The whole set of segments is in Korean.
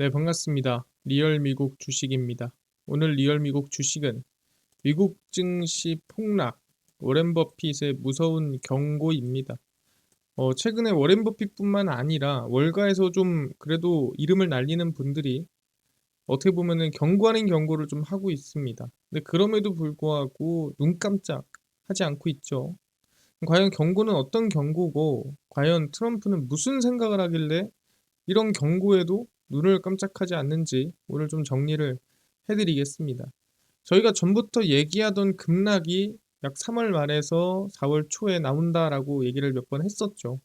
네, 반갑습니다. 리얼 미국 주식입니다. 오늘 리얼 미국 주식은 미국 증시 폭락, 워렌 버핏의 무서운 경고입니다. 어, 최근에 워렌 버핏뿐만 아니라 월가에서 좀 그래도 이름을 날리는 분들이 어떻게 보면은 경고 아닌 경고를 좀 하고 있습니다. 근데 그럼에도 불구하고 눈 깜짝 하지 않고 있죠. 과연 경고는 어떤 경고고, 과연 트럼프는 무슨 생각을 하길래 이런 경고에도 눈을 깜짝하지 않는지 오늘 좀 정리를 해드리겠습니다. 저희가 전부터 얘기하던 급락이 약 3월 말에서 4월 초에 나온다라고 얘기를 몇 번 했었죠.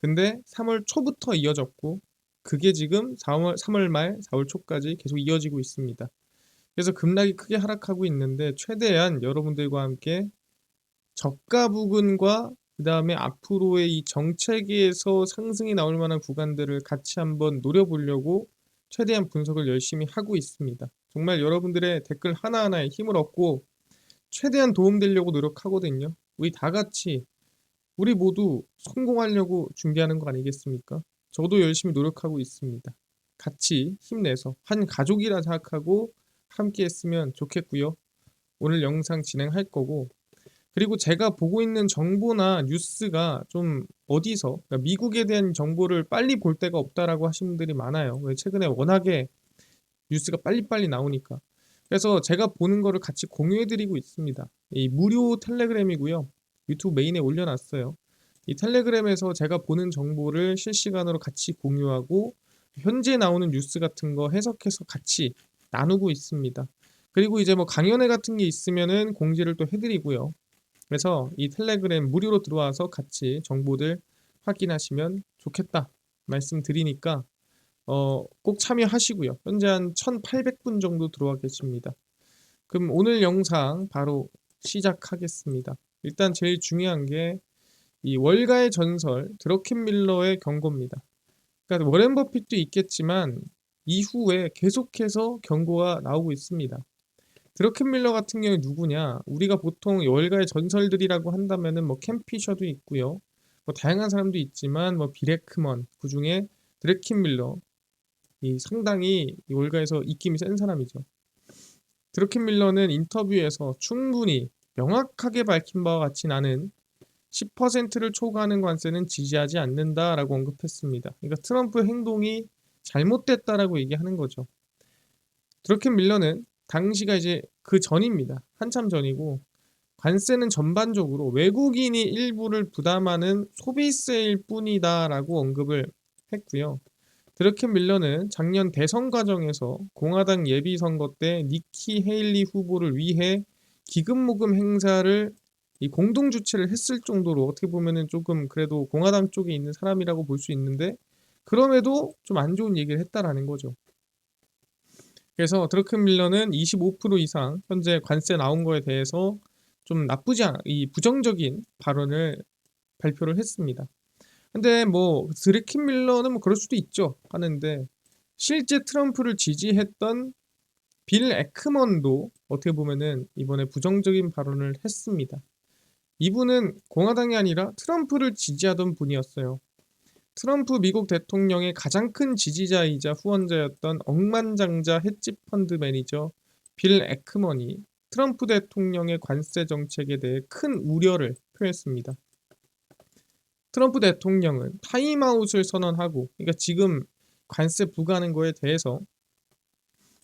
근데 3월 초부터 이어졌고 그게 지금 4월, 3월 말, 4월 초까지 계속 이어지고 있습니다. 그래서 급락이 크게 하락하고 있는데 최대한 여러분들과 함께 저가 부근과 그 다음에 앞으로의 이 정체기에서 상승이 나올 만한 구간들을 같이 한번 노려보려고 최대한 분석을 열심히 하고 있습니다. 정말 여러분들의 댓글 하나하나에 힘을 얻고 최대한 도움되려고 노력하거든요. 우리 다 같이 우리 모두 성공하려고 준비하는 거 아니겠습니까? 저도 열심히 노력하고 있습니다. 같이 힘내서 한 가족이라 생각하고 함께 했으면 좋겠고요. 오늘 영상 진행할 거고 그리고 제가 보고 있는 정보나 뉴스가 좀 어디서 그러니까 미국에 대한 정보를 빨리 볼 데가 없다라고 하시는 분들이 많아요. 왜 최근에 워낙에 뉴스가 빨리빨리 나오니까. 그래서 제가 보는 거를 같이 공유해 드리고 있습니다. 이 무료 텔레그램이고요. 유튜브 메인에 올려놨어요. 이 텔레그램에서 제가 보는 정보를 실시간으로 같이 공유하고 현재 나오는 뉴스 같은 거 해석해서 같이 나누고 있습니다. 그리고 이제 뭐 강연회 같은 게 있으면은 공지를 또 해드리고요. 그래서 이 텔레그램 무료로 들어와서 같이 정보들 확인하시면 좋겠다 말씀드리니까 어, 꼭 참여하시고요. 현재 한 1,800분 정도 들어와 계십니다. 그럼 오늘 영상 바로 시작하겠습니다. 일단 제일 중요한 게 이 월가의 전설 드러켄 밀러의 경고입니다. 그러니까 워렌 버핏도 있겠지만 이후에 계속해서 경고가 나오고 있습니다. 드러켄 밀러 같은 경우에 누구냐? 우리가 보통 월가의 전설들이라고 한다면은 뭐 캠피셔도 있고요. 뭐 다양한 사람도 있지만 뭐 비레크먼 그 중에 드래킨 밀러 이 상당히 이 월가에서 입김이 센 사람이죠. 드러켄 밀러는 인터뷰에서 충분히 명확하게 밝힌 바와 같이 나는 10%를 초과하는 관세는 지지하지 않는다라고 언급했습니다. 그러니까 트럼프 행동이 잘못됐다라고 얘기하는 거죠. 드러켄 밀러는 당시가 이제 그 전입니다. 한참 전이고 관세는 전반적으로 외국인이 일부를 부담하는 소비세일 뿐이다라고 언급을 했고요. 드러켄 밀러는 작년 대선 과정에서 공화당 예비 선거 때 니키 헤일리 후보를 위해 기금 모금 행사를 이 공동 주최를 했을 정도로 어떻게 보면은 조금 그래도 공화당 쪽에 있는 사람이라고 볼 수 있는데 그럼에도 좀 안 좋은 얘기를 했다라는 거죠. 그래서 드러큰 밀러는 25% 이상 현재 관세 나온 거에 대해서 좀 나쁘지 않, 이 부정적인 발언을 발표를 했습니다. 근데 뭐 드래킨 밀러는 뭐 그럴 수도 있죠 하는데 실제 트럼프를 지지했던 빌 에크먼도 어떻게 보면은 이번에 부정적인 발언을 했습니다. 이분은 공화당이 아니라 트럼프를 지지하던 분이었어요. 트럼프 미국 대통령의 가장 큰 지지자이자 후원자였던 억만장자 헤지 펀드 매니저 빌 에크먼이 트럼프 대통령의 관세 정책에 대해 큰 우려를 표했습니다. 트럼프 대통령은 타임아웃을 선언하고 그러니까 지금 관세 부과하는 거에 대해서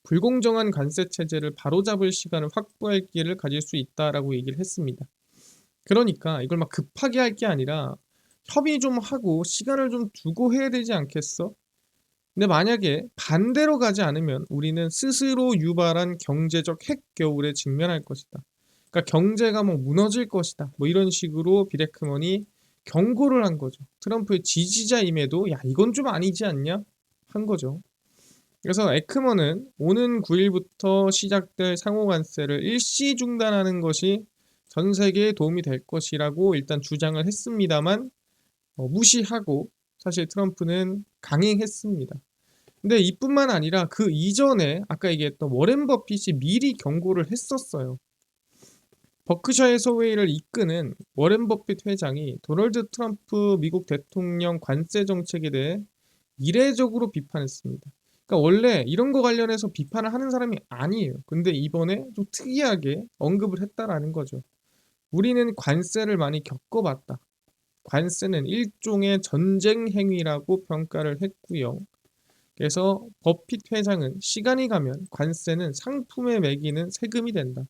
불공정한 관세 체제를 바로잡을 시간을 확보할 기회를 가질 수 있다라고 얘기를 했습니다. 그러니까 이걸 막 급하게 할 게 아니라 협의 좀 하고 시간을 좀 두고 해야 되지 않겠어? 근데 만약에 반대로 가지 않으면 우리는 스스로 유발한 경제적 핵겨울에 직면할 것이다. 그러니까 경제가 뭐 무너질 것이다. 뭐 이런 식으로 비레크먼이 경고를 한 거죠. 트럼프의 지지자임에도 야 이건 좀 아니지 않냐 한 거죠. 그래서 에크먼은 오는 9일부터 시작될 상호 관세를 일시 중단하는 것이 전 세계에 도움이 될 것이라고 일단 주장을 했습니다만 어, 무시하고 사실 트럼프는 강행했습니다. 근데 이뿐만 아니라 그 이전에 아까 얘기했던 워렌 버핏이 미리 경고를 했었어요. 버크셔의 소웨이를 이끄는 워렌 버핏 회장이 도널드 트럼프 미국 대통령 관세 정책에 대해 이례적으로 비판했습니다. 그러니까 원래 이런 거 관련해서 비판을 하는 사람이 아니에요. 근데 이번에 좀 특이하게 언급을 했다라는 거죠. 우리는 관세를 많이 겪어봤다. 관세는 일종의 전쟁 행위라고 평가를 했고요. 그래서 버핏 회장은 시간이 가면 관세는 상품에 매기는 세금이 된다.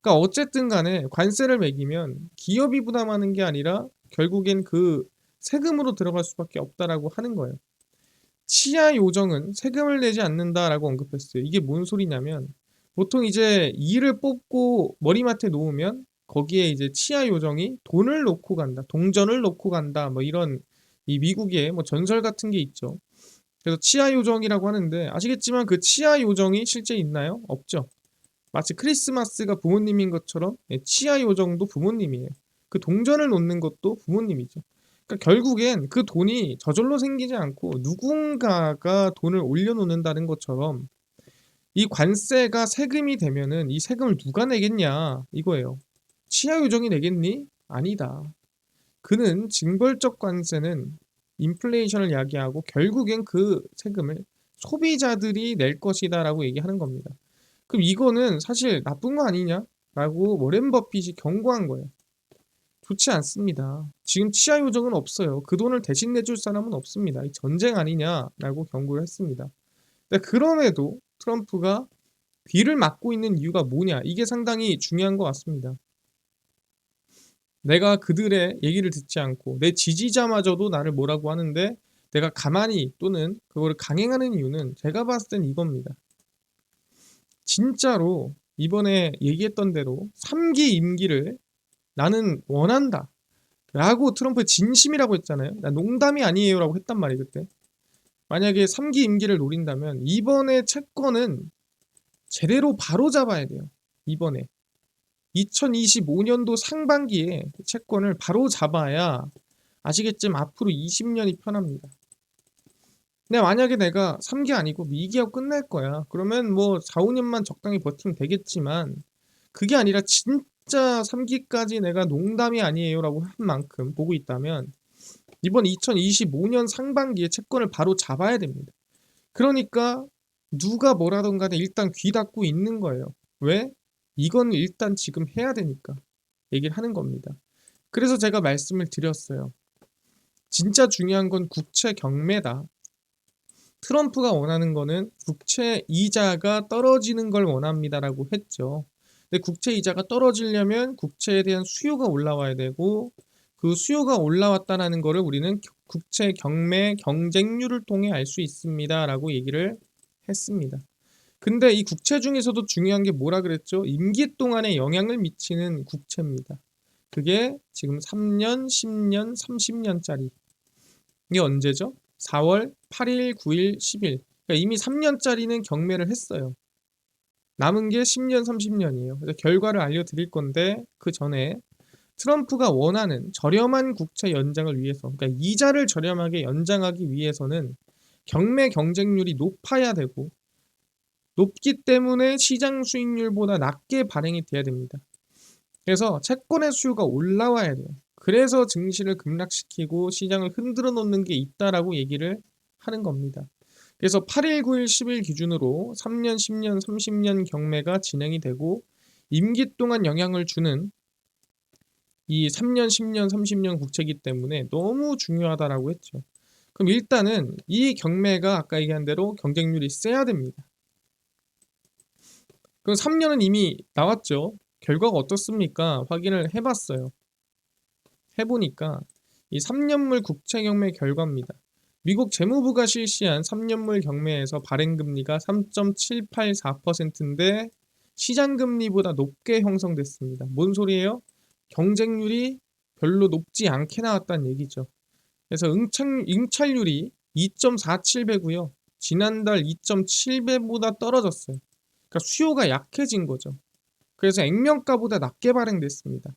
그러니까 어쨌든 간에 관세를 매기면 기업이 부담하는 게 아니라 결국엔 그 세금으로 들어갈 수밖에 없다라고 하는 거예요. 치아 요정은 세금을 내지 않는다라고 언급했어요. 이게 뭔 소리냐면 보통 이제 이를 뽑고 머리맡에 놓으면 거기에 이제 치아 요정이 돈을 놓고 간다, 동전을 놓고 간다, 뭐 이런 이 미국의 뭐 전설 같은 게 있죠. 그래서 치아 요정이라고 하는데 아시겠지만 그 치아 요정이 실제 있나요? 없죠. 마치 크리스마스가 부모님인 것처럼 예, 치아 요정도 부모님이에요. 그 동전을 놓는 것도 부모님이죠. 그러니까 결국엔 그 돈이 저절로 생기지 않고 누군가가 돈을 올려놓는다는 것처럼 이 관세가 세금이 되면은 이 세금을 누가 내겠냐 이거예요. 치아 요정이 내겠니? 아니다. 그는 징벌적 관세는 인플레이션을 야기하고 결국엔 그 세금을 소비자들이 낼 것이다 라고 얘기하는 겁니다. 그럼 이거는 사실 나쁜 거 아니냐 라고 워렌 버핏이 경고한 거예요. 좋지 않습니다. 지금 치아 요정은 없어요. 그 돈을 대신 내줄 사람은 없습니다. 이 전쟁 아니냐라고 경고를 했습니다. 그럼에도 트럼프가 귀를 막고 있는 이유가 뭐냐? 이게 상당히 중요한 것 같습니다. 내가 그들의 얘기를 듣지 않고 내 지지자마저도 나를 뭐라고 하는데 내가 가만히 또는 그거를 강행하는 이유는 제가 봤을 땐 이겁니다. 진짜로 이번에 얘기했던 대로 3기 임기를 나는 원한다. 라고 트럼프 진심이라고 했잖아요. 나 농담이 아니에요. 라고 했단 말이에요, 그때. 만약에 3기 임기를 노린다면 이번에 채권은 제대로 바로 잡아야 돼요. 이번에. 2025년도 상반기에 채권을 바로 잡아야 아시겠지만 앞으로 20년이 편합니다. 근데 만약에 내가 3기 아니고 미기하고 끝낼 거야. 그러면 뭐 4, 5년만 적당히 버티면 되겠지만 그게 아니라 진짜 3기까지 내가 농담이 아니에요 라고 한 만큼 보고 있다면 이번 2025년 상반기에 채권을 바로 잡아야 됩니다. 그러니까 누가 뭐라던 간에 일단 귀 닫고 있는 거예요. 왜? 이건 일단 지금 해야 되니까 얘기를 하는 겁니다. 그래서 제가 말씀을 드렸어요. 진짜 중요한 건 국채 경매다. 트럼프가 원하는 거는 국채 이자가 떨어지는 걸 원합니다라고 했죠. 근데 국채 이자가 떨어지려면 국채에 대한 수요가 올라와야 되고 그 수요가 올라왔다는 거를 우리는 국채 경매 경쟁률을 통해 알 수 있습니다라고 얘기를 했습니다. 근데 이 국채 중에서도 중요한 게 뭐라 그랬죠? 임기 동안에 영향을 미치는 국채입니다. 그게 지금 3년, 10년, 30년짜리. 이게 언제죠? 4월 8일, 9일, 10일. 그러니까 이미 3년짜리는 경매를 했어요. 남은 게 10년, 30년이에요. 그래서 결과를 알려드릴 건데 그 전에 트럼프가 원하는 저렴한 국채 연장을 위해서, 그러니까 이자를 저렴하게 연장하기 위해서는 경매 경쟁률이 높아야 되고 높기 때문에 시장 수익률보다 낮게 발행이 돼야 됩니다. 그래서 채권의 수요가 올라와야 돼요. 그래서 증시를 급락시키고 시장을 흔들어 놓는 게 있다라고 얘기를 하는 겁니다. 그래서 8일, 9일, 10일 기준으로 3년, 10년, 30년 경매가 진행이 되고 임기 동안 영향을 주는 이 3년, 10년, 30년 국채기 때문에 너무 중요하다라고 했죠. 그럼 일단은 이 경매가 아까 얘기한 대로 경쟁률이 세야 됩니다. 그럼 3년은 이미 나왔죠. 결과가 어떻습니까? 확인을 해봤어요. 해보니까 이 3년물 국채 경매 결과입니다. 미국 재무부가 실시한 3년물 경매에서 발행금리가 3.784%인데 시장금리보다 높게 형성됐습니다. 뭔 소리예요? 경쟁률이 별로 높지 않게 나왔다는 얘기죠. 그래서 응찰, 응찰률이 2.47배고요. 지난달 2.7배보다 떨어졌어요. 그러니까 수요가 약해진 거죠. 그래서 액면가보다 낮게 발행됐습니다.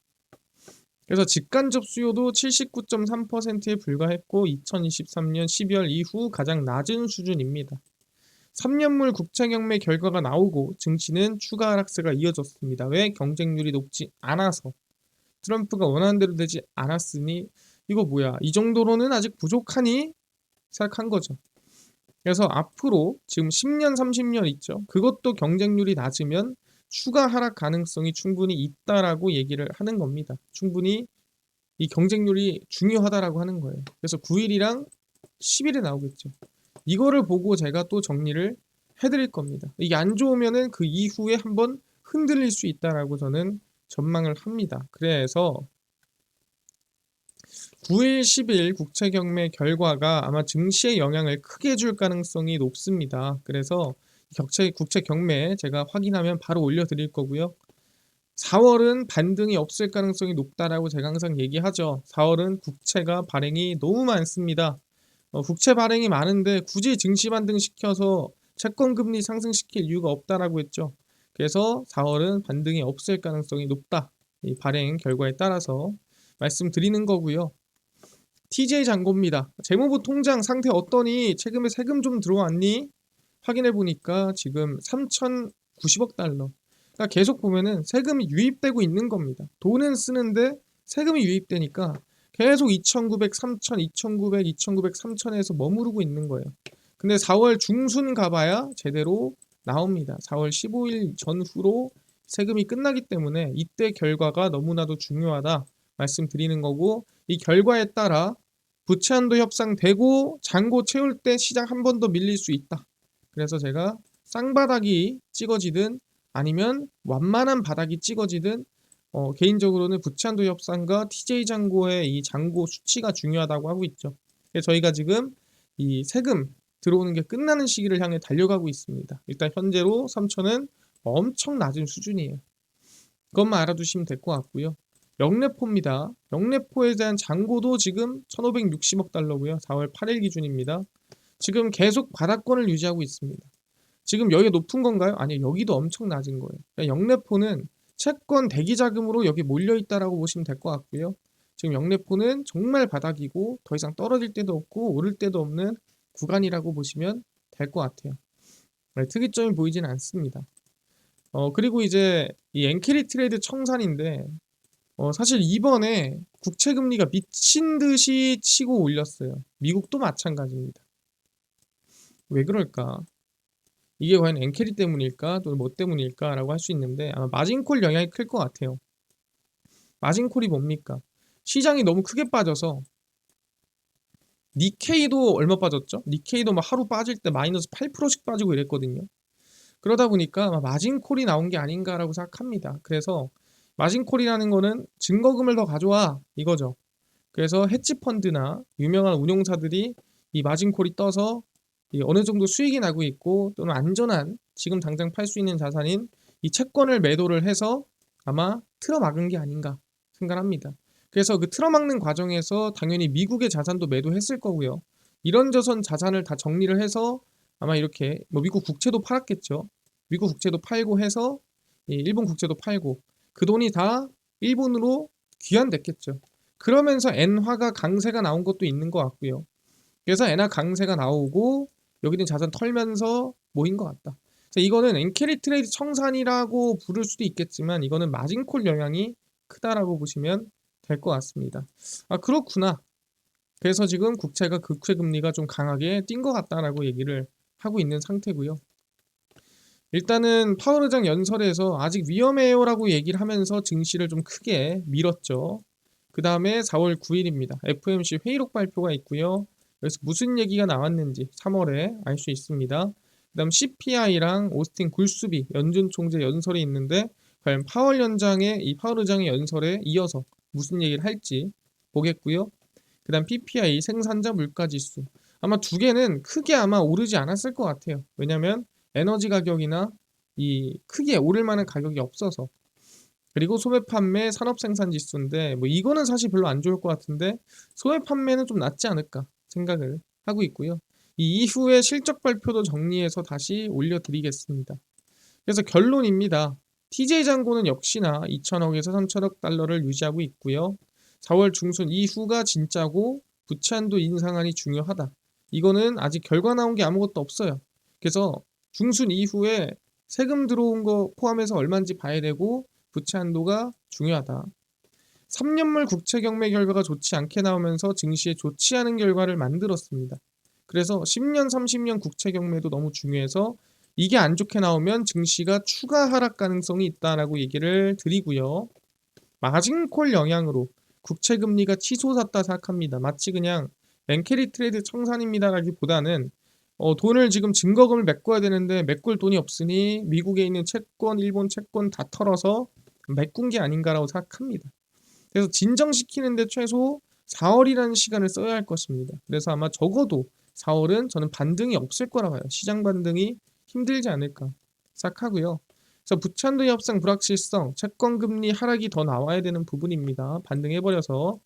그래서 직간접 수요도 79.3%에 불과했고 2023년 12월 이후 가장 낮은 수준입니다. 3년물 국채 경매 결과가 나오고 증시는 추가 하락세가 이어졌습니다. 왜? 경쟁률이 높지 않아서. 트럼프가 원하는 대로 되지 않았으니 이거 뭐야? 이 정도로는 아직 부족하니? 생각한 거죠. 그래서 앞으로 지금 10년, 30년 있죠. 그것도 경쟁률이 낮으면 추가 하락 가능성이 충분히 있다라고 얘기를 하는 겁니다. 충분히 이 경쟁률이 중요하다라고 하는 거예요. 그래서 9일이랑 10일에 나오겠죠. 이거를 보고 제가 또 정리를 해드릴 겁니다. 이게 안 좋으면은 그 이후에 한번 흔들릴 수 있다라고 저는 전망을 합니다. 그래서 9일, 10일 국채 경매 결과가 아마 증시에 영향을 크게 줄 가능성이 높습니다. 그래서 격채 국채 경매 제가 확인하면 바로 올려드릴 거고요. 4월은 반등이 없을 가능성이 높다라고 제가 항상 얘기하죠. 4월은 국채가 발행이 너무 많습니다. 어, 국채 발행이 많은데 굳이 증시 반등 시켜서 채권 금리 상승시킬 이유가 없다라고 했죠. 그래서 4월은 반등이 없을 가능성이 높다. 이 발행 결과에 따라서 말씀드리는 거고요. TJ 잔고입니다. 재무부 통장 상태 어떠니? 최근에 세금 좀 들어왔니? 확인해 보니까 지금 3,090억 달러. 그러니까 계속 보면은 세금이 유입되고 있는 겁니다. 돈은 쓰는데 세금이 유입되니까 계속 2,900, 3,000, 2,900, 2,900, 3,000에서 머무르고 있는 거예요. 근데 4월 중순 가봐야 제대로 나옵니다. 4월 15일 전후로 세금이 끝나기 때문에 이때 결과가 너무나도 중요하다 말씀드리는 거고 이 결과에 따라 부채 한도 협상되고 잔고 채울 때 시장 한 번 더 밀릴 수 있다. 그래서 제가 쌍바닥이 찍어지든 아니면 완만한 바닥이 찍어지든 어, 개인적으로는 부채 한도 협상과 TJ 잔고의 이 잔고 수치가 중요하다고 하고 있죠. 그래서 저희가 지금 이 세금 들어오는 게 끝나는 시기를 향해 달려가고 있습니다. 일단 현재로 3천은 엄청 낮은 수준이에요. 그것만 알아두시면 될 것 같고요. 영래포입니다. 영래포에 대한 잔고도 지금 1,560억 달러고요. 4월 8일 기준입니다. 지금 계속 바닥권을 유지하고 있습니다. 지금 여기가 높은 건가요? 아니요. 여기도 엄청 낮은 거예요. 그러니까 영래포는 채권 대기 자금으로 여기 몰려 있다라고 보시면 될 것 같고요. 지금 영래포는 정말 바닥이고 더 이상 떨어질 때도 없고 오를 때도 없는 구간이라고 보시면 될 것 같아요. 네, 특이점이 보이지는 않습니다. 어, 그리고 이제 이 엔캐리 트레이드 청산인데 어, 사실 이번에 국채 금리가 미친 듯이 치고 올렸어요. 미국도 마찬가지입니다. 왜 그럴까? 이게 과연 엔캐리 때문일까? 또는 뭐 때문일까? 라고 할 수 있는데 아마 마진콜 영향이 클 것 같아요. 마진콜이 뭡니까? 시장이 너무 크게 빠져서 니케이도 얼마 빠졌죠? 니케이도 막 하루 빠질 때 마이너스 8%씩 빠지고 이랬거든요. 그러다 보니까 마진콜이 나온 게 아닌가라고 생각합니다. 그래서 마진콜이라는 거는 증거금을 더 가져와 이거죠. 그래서 헤지펀드나 유명한 운용사들이 이 마진콜이 떠서 이 어느 정도 수익이 나고 있고 또는 안전한 지금 당장 팔 수 있는 자산인 이 채권을 매도를 해서 아마 틀어막은 게 아닌가 생각합니다. 그래서 그 틀어막는 과정에서 당연히 미국의 자산도 매도했을 거고요. 이런저런 자산을 다 정리를 해서 아마 이렇게 뭐 미국 국채도 팔았겠죠. 미국 국채도 팔고 해서 일본 국채도 팔고 그 돈이 다 일본으로 귀환됐겠죠. 그러면서 엔화가 강세가 나온 것도 있는 것 같고요. 그래서 엔화 강세가 나오고 여기는 자산 털면서 모인 것 같다. 이거는 엔캐리 트레이드 청산이라고 부를 수도 있겠지만 이거는 마진콜 영향이 크다라고 보시면 될 것 같습니다. 아 그렇구나. 그래서 지금 국채가 국채 금리가 좀 강하게 뛴 것 같다라고 얘기를 하고 있는 상태고요. 일단은 파월 의장 연설에서 아직 위험해요라고 얘기를 하면서 증시를 좀 크게 밀었죠. 그 다음에 4월 9일입니다. FOMC 회의록 발표가 있고요. 그래서 무슨 얘기가 나왔는지 3월에 알 수 있습니다. 그 다음 CPI랑 오스틴 굴수비 연준 총재 연설이 있는데 과연 파월 연장의 이 파월 의장의 연설에 이어서 무슨 얘기를 할지 보겠고요. 그 다음 PPI 생산자 물가지수 아마 두 개는 크게 아마 오르지 않았을 것 같아요. 왜냐하면 에너지 가격이나 이 크게 오를 만한 가격이 없어서 그리고 소매 판매 산업 생산 지수인데 뭐 이거는 사실 별로 안 좋을 것 같은데 소매 판매는 좀 낫지 않을까 생각을 하고 있고요. 이 이후에 실적 발표도 정리해서 다시 올려드리겠습니다. 그래서 결론입니다. TJ 잔고는 역시나 2천억에서 3천억 달러를 유지하고 있고요. 4월 중순 이후가 진짜고 부채한도 인상안이 중요하다. 이거는 아직 결과 나온 게 아무것도 없어요. 그래서 중순 이후에 세금 들어온 거 포함해서 얼마인지 봐야 되고 부채 한도가 중요하다. 3년물 국채 경매 결과가 좋지 않게 나오면서 증시에 좋지 않은 결과를 만들었습니다. 그래서 10년, 30년 국채 경매도 너무 중요해서 이게 안 좋게 나오면 증시가 추가 하락 가능성이 있다라고 얘기를 드리고요. 마진콜 영향으로 국채 금리가 치솟았다 생각합니다. 마치 그냥 맹캐리 트레이드 청산입니다라기보다는 어, 돈을 지금 증거금을 메꿔야 되는데 메꿀 돈이 없으니 미국에 있는 채권, 일본 채권 다 털어서 메꾼 게 아닌가라고 생각합니다. 그래서 진정시키는데 최소 4월이라는 시간을 써야 할 것입니다. 그래서 아마 적어도 4월은 저는 반등이 없을 거라고 봐요. 시장 반등이 힘들지 않을까 생각하고요. 그래서 부채한도 협상 불확실성, 채권 금리 하락이 더 나와야 되는 부분입니다. 반등해버려서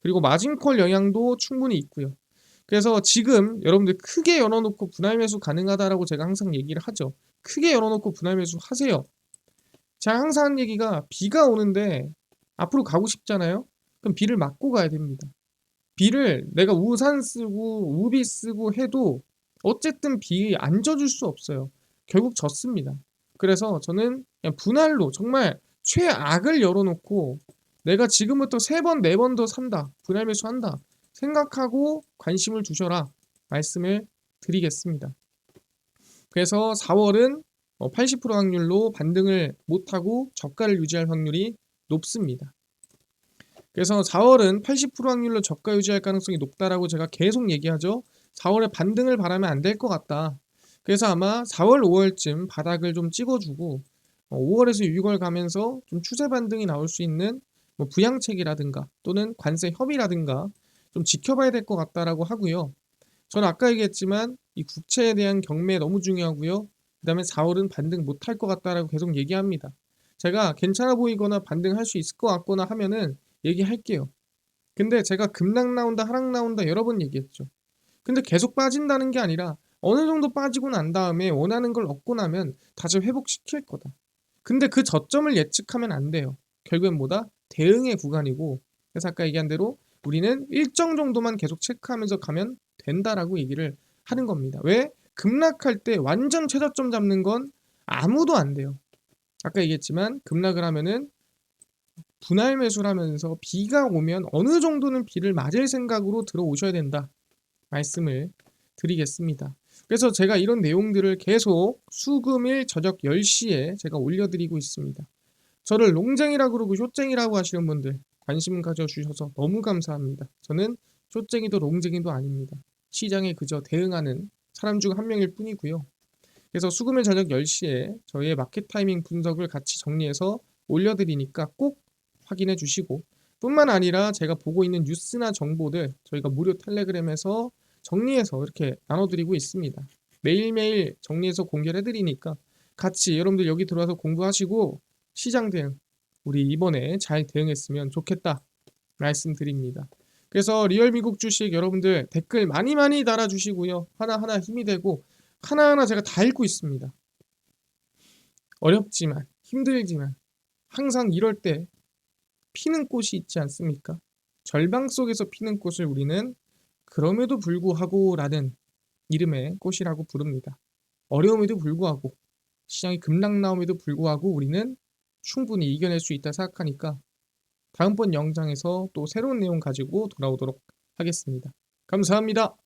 그리고 마진콜 영향도 충분히 있고요. 그래서 지금 여러분들 크게 열어놓고 분할 매수 가능하다라고 제가 항상 얘기를 하죠. 크게 열어놓고 분할 매수 하세요. 제가 항상 하는 얘기가 비가 오는데 앞으로 가고 싶잖아요. 그럼 비를 맞고 가야 됩니다. 비를 내가 우산 쓰고 우비 쓰고 해도 어쨌든 비안 젖을 수 없어요. 결국 젖습니다. 그래서 저는 그냥 분할로 정말 최악을 열어놓고 내가 지금부터 세 번, 네 번 더 산다. 분할 매수한다. 생각하고 관심을 두셔라. 말씀을 드리겠습니다. 그래서 4월은 80% 확률로 반등을 못하고 저가를 유지할 확률이 높습니다. 그래서 4월은 80% 확률로 저가 유지할 가능성이 높다라고 제가 계속 얘기하죠. 4월에 반등을 바라면 안 될 것 같다. 그래서 아마 4월, 5월쯤 바닥을 좀 찍어주고 5월에서 6월 가면서 좀 추세 반등이 나올 수 있는 뭐 부양책이라든가 또는 관세 협의라든가 좀 지켜봐야 될 것 같다라고 하고요. 저는 아까 얘기했지만 이 국채에 대한 경매 너무 중요하고요. 그 다음에 4월은 반등 못할 것 같다라고 계속 얘기합니다. 제가 괜찮아 보이거나 반등할 수 있을 것 같거나 하면은 얘기할게요. 근데 제가 급락 나온다, 하락 나온다 여러 번 얘기했죠. 근데 계속 빠진다는 게 아니라 어느 정도 빠지고 난 다음에 원하는 걸 얻고 나면 다시 회복시킬 거다. 근데 그 저점을 예측하면 안 돼요. 결국엔 뭐다? 대응의 구간이고 그래서 아까 얘기한 대로 우리는 일정 정도만 계속 체크하면서 가면 된다라고 얘기를 하는 겁니다. 왜? 급락할 때 완전 최저점 잡는 건 아무도 안 돼요. 아까 얘기했지만 급락을 하면은 분할 매수를 하면서 비가 오면 어느 정도는 비를 맞을 생각으로 들어오셔야 된다. 말씀을 드리겠습니다. 그래서 제가 이런 내용들을 계속 수금일 저녁 10시에 제가 올려드리고 있습니다. 저를 롱쟁이라고 그러고 쇼쟁이라고 하시는 분들 관심 가져주셔서 너무 감사합니다. 저는 쇼쟁이도 롱쟁이도 아닙니다. 시장에 그저 대응하는 사람 중 한 명일 뿐이고요. 그래서 수금일 저녁 10시에 저희의 마켓 타이밍 분석을 같이 정리해서 올려드리니까 꼭 확인해 주시고 뿐만 아니라 제가 보고 있는 뉴스나 정보들 저희가 무료 텔레그램에서 정리해서 이렇게 나눠드리고 있습니다. 매일매일 정리해서 공개를 해드리니까 같이 여러분들 여기 들어와서 공부하시고 시장 대응 우리 이번에 잘 대응했으면 좋겠다 말씀드립니다. 그래서 리얼 미국 주식 여러분들 댓글 많이 많이 달아주시고요. 하나하나 힘이 되고 하나하나 제가 다 읽고 있습니다. 어렵지만 힘들지만 항상 이럴 때 피는 꽃이 있지 않습니까? 절방 속에서 피는 꽃을 우리는 그럼에도 불구하고 라는 이름의 꽃이라고 부릅니다. 어려움에도 불구하고 시장이 급락 나옴에도 불구하고 우리는 충분히 이겨낼 수 있다 생각하니까 다음번 영상에서 또 새로운 내용 가지고 돌아오도록 하겠습니다. 감사합니다.